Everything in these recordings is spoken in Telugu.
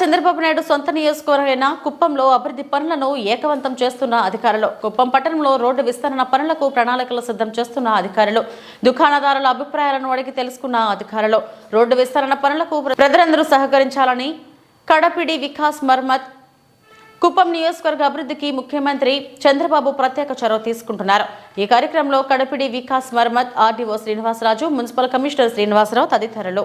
చంద్రబాబు నాయుడు సొంత నియోజకవర్గమైన కుప్పంలో అభివృద్ధి పనులను ఏకవంతం చేస్తున్న అధికారులు. కుప్పం పట్టణంలో రోడ్డు విస్తరణ పనులకు ప్రణాళికలు సిద్ధం చేస్తున్న అధికారులు. దుకాణదారుల అభిప్రాయాలను అడిగి తెలుసుకున్న అధికారులు. రోడ్డు విస్తరణ పనులకు ప్రజలందరూ సహకరించాలని కడపిడి వికాస్ మర్మత్ కుప్పం నియోజకవర్గ అభివృద్ధికి ముఖ్యమంత్రి చంద్రబాబు ప్రత్యేక చొరవ తీసుకుంటున్నారు. ఈ కార్యక్రమంలో కడపిడి Vikas Marmat RDO Srinivasaraju municipal commissioner Srinivasarao తదితరులు.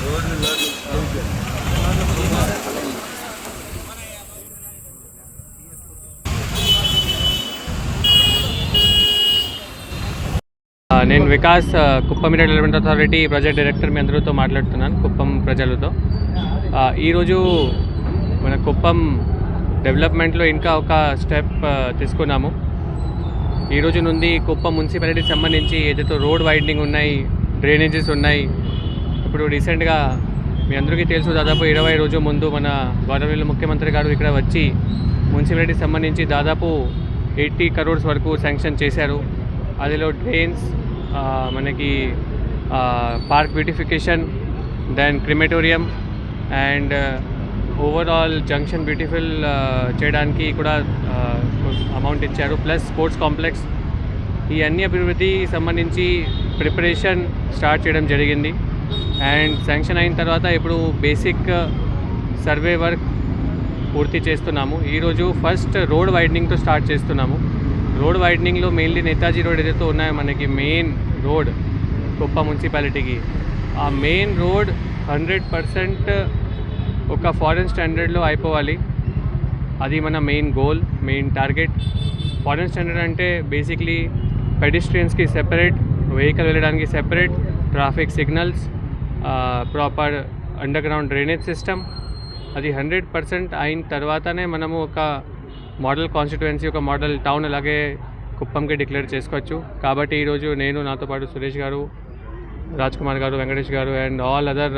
Uh, నేను Vikas uh, Kuppam development authority project director మీ అందరితో మాట్లాడుతున్నాను కుప్పం ప్రజలతో. Uh, ఈరోజు మన కుప్పం డెవలప్మెంట్లో ఇంకా ఒక స్టెప్ తీసుకున్నాము. ఈరోజు నుండి కుప్పం మున్సిపాలిటీకి సంబంధించి ఏదైతే రోడ్ వైడనింగ్ ఉన్నాయి డ్రైనేజెస్ ఉన్నాయి ఇప్పుడు రీసెంట్గా మీ అందరికీ తెలుసు దాదాపు ఇరవై రోజు ముందు మన గవర్నమెంట్ ముఖ్యమంత్రి గారు ఇక్కడ వచ్చి మున్సిపాలిటీకి సంబంధించి దాదాపు ఎయిటీ కరోడ్స్ వరకు శాంక్షన్ చేశారు. అదిలో డ్రైన్స్ మనకి park beautification then crematorium and overall junction beautiful చేయడానికి కూడా అమౌంట్ ఇచ్చారు. ప్లస్ స్పోర్ట్స్ కాంప్లెక్స్ ఈ అన్ని అభివృద్ధికి సంబంధించి ప్రిపరేషన్ స్టార్ట్ చేయడం జరిగింది. అండ్ శాంక్షన్ అయిన తర్వాత ఇప్పుడు బేసిక్ uh, సర్వే వర్క్ పూర్తి చేస్తున్నాము. ఈరోజు ఫస్ట్ రోడ్ వైడనింగ్తో స్టార్ట్ చేస్తున్నాము. రోడ్ వైడనింగ్లో మెయిన్లీ నేతాజీ రోడ్ ఏదైతే ఉన్నాయో మనకి మెయిన్ రోడ్ కుప్ప మున్సిపాలిటీకి. ఆ మెయిన్ రోడ్ హండ్రెడ్ పర్సెంట్ ఒక ఫారెన్ స్టాండర్డ్లో అయిపోవాలి. అది మన main goal main target foreign standard అంటే బేసిక్లీ పెడిస్ట్రియన్స్కి సెపరేట్ వెహికల్ వెళ్ళడానికి separate traffic signals proper underground drainage system అది హండ్రెడ్ పర్సెంట్ అయిన తర్వాతనే మనము ఒక మోడల్ కాన్స్టిట్యుయెన్సీ ఒక మోడల్ టౌన్ అలాగే కుప్పంకి డిక్లేర్ చేసుకోవచ్చు. కాబట్టి ఈరోజు నేను నాతో పాటు సురేష్ గారు రాజ్ కుమార్ గారు వెంకటేష్ గారు and all other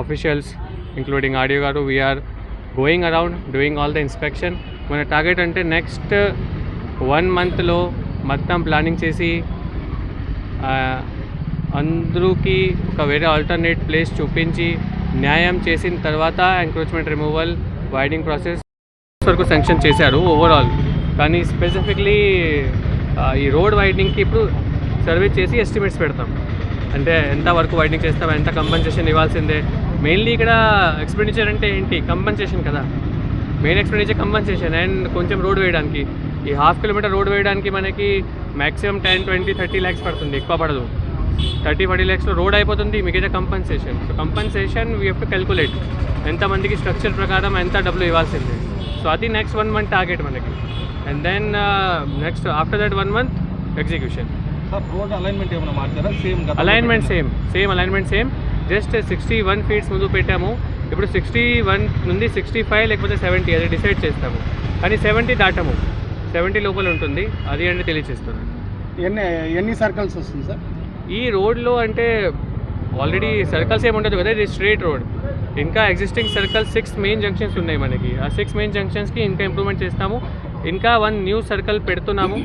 officials including RDO గారు we're going around doing all the inspection మన టార్గెట్ అంటే నెక్స్ట్ వన్ మంత్లో మొత్తం ప్లానింగ్ చేసి ఆ, అందరికి ఒక వేరే ఆల్టర్నేట్ ప్లేస్ చూపించి న్యాయం చేసిన తర్వాత ఎంక్రోచ్మెంట్ రిమూవల్ వైడింగ్ ప్రాసెస్ వరకు శాంక్షన్ చేశారు ఓవరాల్ కానీ స్పెసిఫిక్లీ ఈ రోడ్ వైడింగ్కి ఇప్పుడు సర్వే చేసి ఎస్టిమేట్స్ పెడతాం. అంటే ఎంత వరకు వైడింగ్ చేస్తాం ఎంత కంపెన్సేషన్ ఇవ్వాల్సిందే. మెయిన్లీ ఇక్కడ ఎక్స్పెండిచర్ అంటే ఏంటి? కంపెన్సేషన్ కదా. మెయిన్ ఎక్స్పెండిచర్ కంపెన్సేషన్ అండ్ కొంచెం రోడ్ వేయడానికి. ఈ హాఫ్ కిలోమీటర్ రోడ్ వేయడానికి మనకి maximum ten twenty thirty lakhs పడుతుంది. ఎక్కువ పడదు. థర్టీ ఫార్టీ ల్యాక్స్లో రోడ్ అయిపోతుంది మిగతా compensation so compensation we have to calculate ఎంతమందికి స్ట్రక్చర్ ప్రకారం ఎంత డబ్బులు ఇవ్వాల్సిందే. సో అది నెక్స్ట్ వన్ మంత్ టార్గెట్ మనకి. And then next after that one month execution alignment same same alignment same just sixty one feets ముందు పెట్టాము. ఇప్పుడు సిక్స్టీ వన్ నుండి సిక్స్టీ ఫైవ్ లేకపోతే సెవెంటీ అది డిసైడ్ చేస్తాము. కానీ సెవెంటీ దాటము. సెవెంటీ లోపల ఉంటుంది. అది అంటే తెలియచేస్తున్నాను ఎన్ని ఎన్ని సర్కిల్స్ వస్తుంది సార్ ఈ రోడ్లో అంటే ఆల్రెడీ సర్కిల్స్ ఏమి ఉండదు కదా ఇది స్ట్రేట్ రోడ్. ఇంకా existing circle six main junctions ఉన్నాయి మనకి. ఆ సిక్స్ మెయిన్ జంక్షన్స్కి ఇంకా ఇంప్రూవ్మెంట్ చేస్తాము. ఇంకా వన్ న్యూ సర్కిల్ పెడుతున్నాము.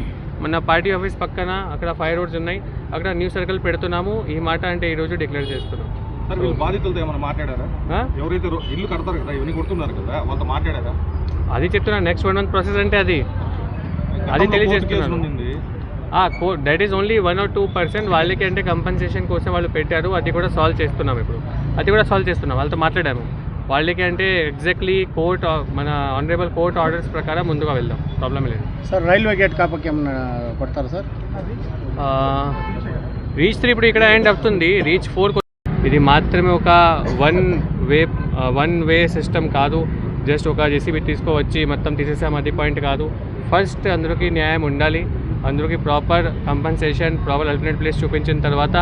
మన పార్టీ ఆఫీస్ పక్కన అక్కడ ఫైవ్ రోడ్స్ ఉన్నాయి. అక్కడ న్యూ సర్కిల్ పెడుతున్నాము. ఈ మాట అంటే ఈరోజు డిక్లేర్ చేస్తున్నాం. సార్ వీళ్ళు బాధితులతో ఏమైనా మాట్లాడారా? ఎవరైతే ఇల్లు కడతారు కదా ఇవన్నీ కొడుతున్నారు కదా వాళ్ళతో మాట్లాడారా? అది చెప్తున్నా నెక్స్ట్ వన్ మంత్ ప్రాసెస్ అంటే అది. అది తెలియజేస్తున్నాను. కోర్టు కేసు ఉండింది కో that is only one or two percent వాళ్ళకి అంటే కంపెన్సేషన్ కోసం వాళ్ళు పెట్టారు. అది కూడా సాల్వ్ చేస్తున్నాం ఇప్పుడు. అది కూడా సాల్వ్ చేస్తున్నాం. వాళ్ళతో మాట్లాడాము. వాళ్ళకి అంటే ఎగ్జాక్ట్లీ కోర్ట్ మన ఆనరబుల్ కోర్ట్ ఆర్డర్స్ ప్రకారం ముందుగా వెళ్దాం. ప్రాబ్లం లేదు. సార్ రైల్వే గేట్ కాపకి ఏమన్నా కొడతారా సార్? రీచ్ త్రీ ఇప్పుడు ఇక్కడ ఎండ్ అవుతుంది. రీచ్ ఫోర్ ఇది మాత్రమే ఒక one way one way system కాదు. జస్ట్ ఒక జెసిబి తీసుకోవచ్చి మొత్తం తీసేసాం. అది పాయింట్ కాదు. ఫస్ట్ అందరికీ న్యాయం ఉండాలి. అందరికీ proper compensation proper alternate place చూపించిన తర్వాత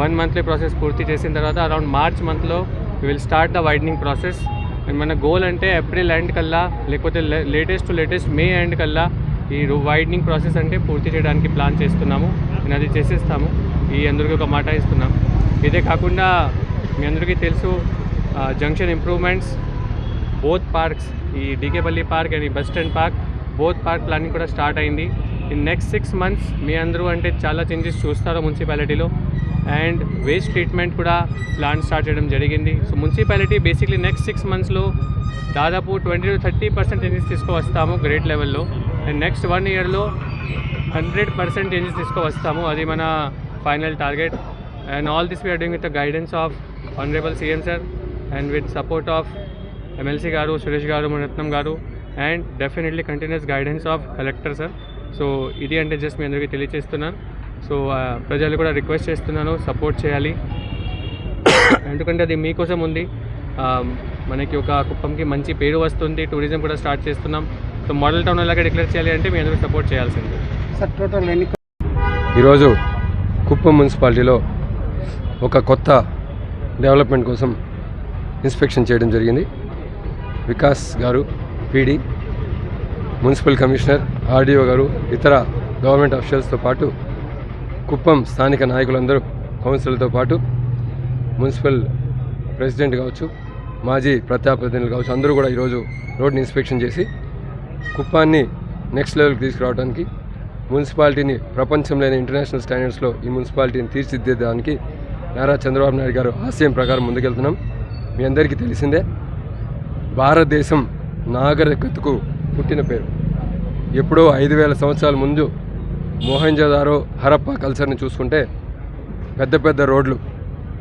వన్ మంత్లీ ప్రాసెస్ పూర్తి చేసిన తర్వాత అరౌండ్ మార్చ్ మంత్లో will start the widening process and మన గోల్ అంటే ఏప్రిల్ ఎండ్ కల్లా లేకపోతే latest to latest May end కల్లా ఈ వైడనింగ్ ప్రాసెస్ అంటే పూర్తి చేయడానికి ప్లాన్ చేస్తున్నాము. నేను అది చేసేస్తాము. ఈ అందరికీ ఒక మాట ఇస్తున్నాం. ఇదే కాకుండా మీ అందరికీ తెలుసు జంక్షన్ ఇంప్రూవ్మెంట్స్ బోత్ పార్క్స్ ఈ డీకేపల్లి పార్క్ అండ్ ఈ bus stand park both park planning కూడా స్టార్ట్ అయింది. ఇన్ నెక్స్ట్ సిక్స్ మంత్స్ మీ అందరూ అంటే చాలా చేంజెస్ చూస్తారు మున్సిపాలిటీలో అండ్ వేస్ట్ ట్రీట్మెంట్ కూడా ప్లాన్ స్టార్ట్ చేయడం జరిగింది. So municipality basically next six మంత్స్లో దాదాపు twenty to thirty percent changes తీసుకువస్తాము great లెవెల్లో అండ్ నెక్స్ట్ వన్ ఇయర్లో హండ్రెడ్ పర్సెంట్ చేంజెస్ తీసుకువస్తాము. అది మన final target and all this we're doing with the guidance of honourable CM sir and with support of MLC గారు సురేష్ గారు మునరత్నం గారు. And definitely continuous guidance of collector sir so ఇది అంటే జస్ట్ మీ అందరికీ తెలియజేస్తున్నాను సో ప్రజలు కూడా రిక్వెస్ట్ చేస్తున్నాను సపోర్ట్ చేయాలి. ఎందుకంటే అది మీకోసం ఉంది. మనకి ఒక కుప్పంకి మంచి పేరు వస్తుంది టూరిజం కూడా స్టార్ట్ చేస్తున్నాం. సో మోడల్ టౌన్ అలాగే డిక్లేర్ చేయాలి అంటే మీ అందరూ సపోర్ట్ చేయాల్సింది. సార్ టోటల్ ఎన్ని ఈరోజు కుప్పం మున్సిపాలిటీలో ఒక కొత్త డెవలప్మెంట్ కోసం ఇన్స్పెక్షన్ చేయడం జరిగింది. వికాస్ గారు పీడి మున్సిపల్ కమిషనర్ ఆర్డీఓ గారు ఇతర గవర్నమెంట్ అఫీషియల్స్తో పాటు కుప్పం స్థానిక నాయకులందరూ కౌన్సిలర్తో పాటు మున్సిపల్ ప్రెసిడెంట్ కావచ్చు మాజీ ప్రజాప్రతినిధులు కావచ్చు అందరూ కూడా ఈరోజు రోడ్ని ఇన్స్పెక్షన్ చేసి కుప్పాన్ని నెక్స్ట్ లెవెల్కి తీసుకురావడానికి మున్సిపాలిటీని ప్రపంచంలోని ఇంటర్నేషనల్ స్టాండర్డ్స్లో ఈ మున్సిపాలిటీని తీర్చిదిద్దడానికి నారా చంద్రబాబు నాయుడు గారు ఆశయం ప్రకారం ముందుకెళ్తున్నాం. మీ అందరికీ తెలిసిందే భారతదేశం నాగరికతకు పుట్టిన పేరు. ఎప్పుడో ఐదు వేల సంవత్సరాల ముందు మోహంజోదారో హరప్పా కల్చర్ని చూసుకుంటే పెద్ద పెద్ద రోడ్లు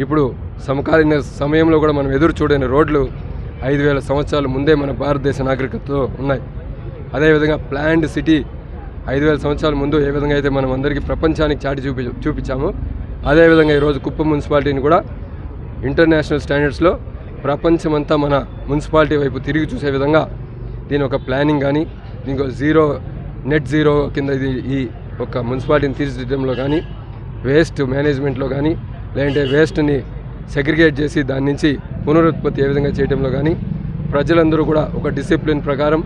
ఇప్పుడు సమకాలీన సమయంలో కూడా మనం ఎదురు చూడని రోడ్లు ఐదు వేల సంవత్సరాల ముందే మన భారతదేశ నాగరికతలో ఉన్నాయి. అదేవిధంగా ప్లాండ్ సిటీ ఐదు వేల సంవత్సరాల ముందు ఏ విధంగా అయితే మనం అందరికీ ప్రపంచానికి చాటి చూపి చూపించామో అదేవిధంగా ఈరోజు కుప్పం మున్సిపాలిటీని కూడా ఇంటర్నేషనల్ స్టాండర్డ్స్లో ప్రపంచమంతా మన మున్సిపాలిటీ వైపు తిరిగి చూసే విధంగా దీని ఒక ప్లానింగ్ కానీ దీనికి జీరో నెట్ జీరో కింద ఇది ఈ ఒక మున్సిపాలిటీని తీర్చిదిద్దడంలో కానీ వేస్ట్ మేనేజ్మెంట్లో కానీ లేదంటే వేస్ట్ని సెగ్రిగేట్ చేసి దాని నుంచి పునరుత్పత్తి ఏ విధంగా చేయడంలో కానీ ప్రజలందరూ కూడా ఒక డిసిప్లిన్ ప్రకారం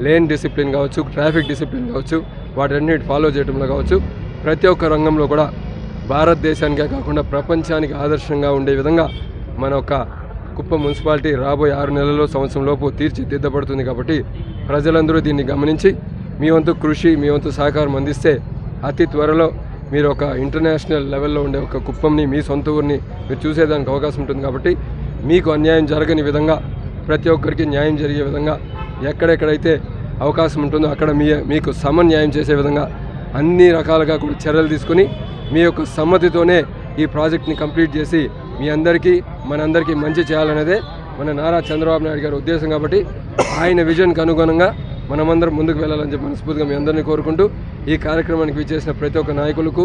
లేన్ డిసిప్లిన్ కావచ్చు ట్రాఫిక్ డిసిప్లిన్ కావచ్చు వాటన్నిటి ఫాలో చేయడంలో కావచ్చు ప్రతి ఒక్క రంగంలో కూడా భారతదేశానికే కాకుండా ప్రపంచానికి ఆదర్శంగా ఉండే విధంగా మన ఒక కుప్పం మున్సిపాలిటీ రాబోయే ఆరు నెలల్లో సంవత్సరంలోపు తీర్చిదిద్దబడుతుంది కాబట్టి ప్రజలందరూ దీన్ని గమనించి మీ వంతు కృషి మీ వంతు సహకారం అందిస్తే అతి త్వరలో మీరు ఒక ఇంటర్నేషనల్ లెవెల్లో ఉండే ఒక కుప్పంని మీ సొంత ఊరిని మీరు చూసేదానికి అవకాశం ఉంటుంది కాబట్టి మీకు అన్యాయం జరగని విధంగా ప్రతి ఒక్కరికి న్యాయం జరిగే విధంగా ఎక్కడెక్కడైతే అవకాశం ఉంటుందో అక్కడ మీ మీకు సమన్యాయం చేసే విధంగా అన్ని రకాలుగా కూడా చర్యలు తీసుకుని మీ యొక్క సమ్మతితోనే ఈ ప్రాజెక్ట్ని కంప్లీట్ చేసి మీ అందరికీ మనందరికీ మంచి చేయాలనేదే మన నారా చంద్రబాబు నాయుడు గారి ఉద్దేశం కాబట్టి ఆయన విజన్కి అనుగుణంగా మనమందరం ముందుకు వెళ్ళాలని చెప్పి మనస్ఫూర్తిగా మీ అందరినీ కోరుకుంటూ ఈ కార్యక్రమానికి విచ్చేసిన ప్రతి ఒక్క నాయకులకు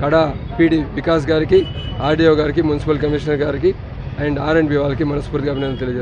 కడా పీడి వికాస్ గారికి ఆర్డీఓ గారికి మున్సిపల్ కమిషనర్ గారికి అండ్ ఆర్ అండ్ బి వాళ్ళకి మనస్ఫూర్తిగా అభినందన తెలియజేస్తాను